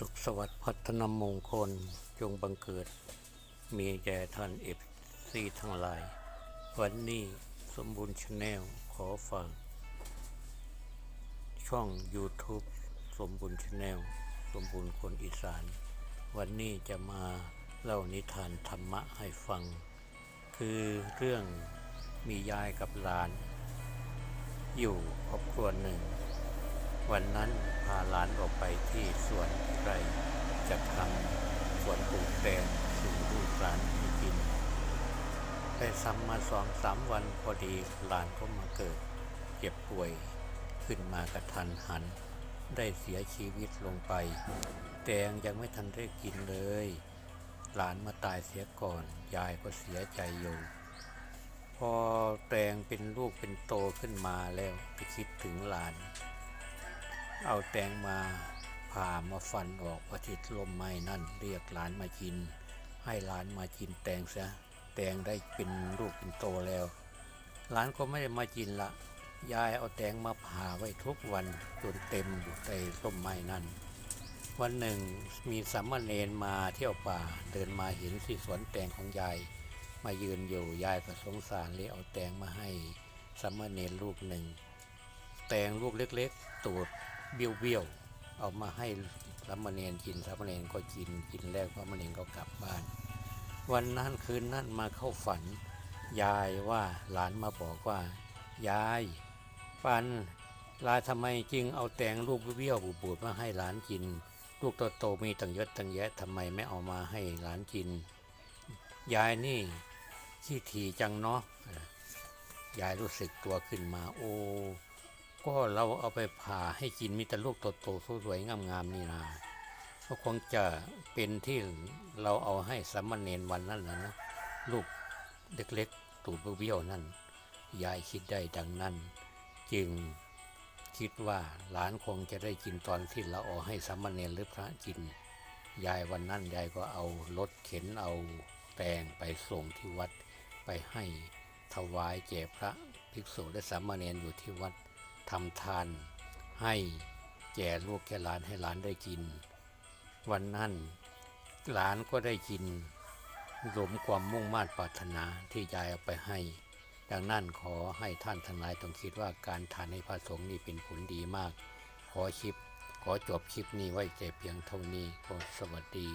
สุขสวัสดิ์พัฒนมงคลจงบังเกิด มีแด่ท่านเอฟซีทั้งหลาย วันนี้สมบูรณ์ชาแนลขอฝากช่อง YouTube สมบูรณ์ชาแนลสมบูรณ์คนอีสาน วันนี้จะมาเล่านิทานธรรมะให้ฟัง คือเรื่องมียายกับหลาน อยู่ครอบครัวหนึ่ง วันนั้นพาหลานออกไปที่สวนไร่จะทำสวนปลูกแตงสู่ลูกหลานให้กิน ได้ซ้ำมาสองสามวันพอดีหลานก็มาเกิด เจ็บป่วยขึ้นมากระทันหัน ได้เสียชีวิตลงไป แตงยังไม่ทันได้กินเลย หลานมาตายเสียก่อน ยายก็เสียใจอยู่พอแตงเป็นลูกเป็นโตขึ้นมาแล้วไปคิดถึงหลาน เอาแตงมาผ่ามาฟันออกประทิดลมไม้นั่นเรียกหลานมากิน ให้หลานมากินแตงซะแตงได้เป็นลูกเป็นโตแล้วหลานก็ไม่ได้มากินละยายเอาแตงมาผ่าไว้ทุกวันจนเต็มอยู่ในต้นไม้นั่นวันหนึ่งมีสามเณรมาเที่ยวป่าเดินมาเห็นที่สวนแตงของยาย มายืนอยู่ยายก็สงสารเลยเอาแตงมาให้สามเณรลูกหนึ่ง แตงลูกเล็กๆ ตูด เบี้ยวๆเอามาให้สามเณรกินสามเณรก็กินกินแล้วสามเณรก็กลับบ้าน วันนั้นคืนนั้นมาเข้าฝัน ยายว่าหลานมาบอกว่า ยายปันลาทำไมจึงเอาแตงลูกเบี้ยวบูดมาให้หลานกิน ลูกโตๆมีตั้งเยอะตั้งแยะทำไมไม่เอามาให้หลานกิน ยายนี่ขี้ถี่จังเนาะยายรู้สึกตัวขึ้นมาโอ้ ก็เราเอาไปผ่าให้กินมีแต่ลูกโตๆสวยๆงามๆนี่นะก็คงจะเป็นที่เราเอาให้สามเณรวันนั้นนะนะลูกเล็กๆ ตูดเบี้ยวๆนั่นยายคิดได้ดังนั้น จึงคิดว่าหลานคงจะได้กินตอนที่เราเอาให้สามเณรหรือพระกิน ยายวันนั้นยายก็เอารถเข็นเอาแตงไปส่งที่วัดไปให้ถวายแก่พระภิกษุและสามเณรอยู่ที่วัด ทำทานให้แก่ลูกแก่หลานให้หลานได้กิน วันนั้นหลานก็ได้กินสมความมุ่งมา่ปรารถนาที่ยายเอาไปให้ ดังนั้นขอให้ท่านทั้งหลายต้องคิดว่าการทานให้พระสงฆ์นี่เป็นผลดีมาก ขอคลิป ขอจบคลิปนี้ไว้แต่เพียงเท่านี้ขอสวัสดี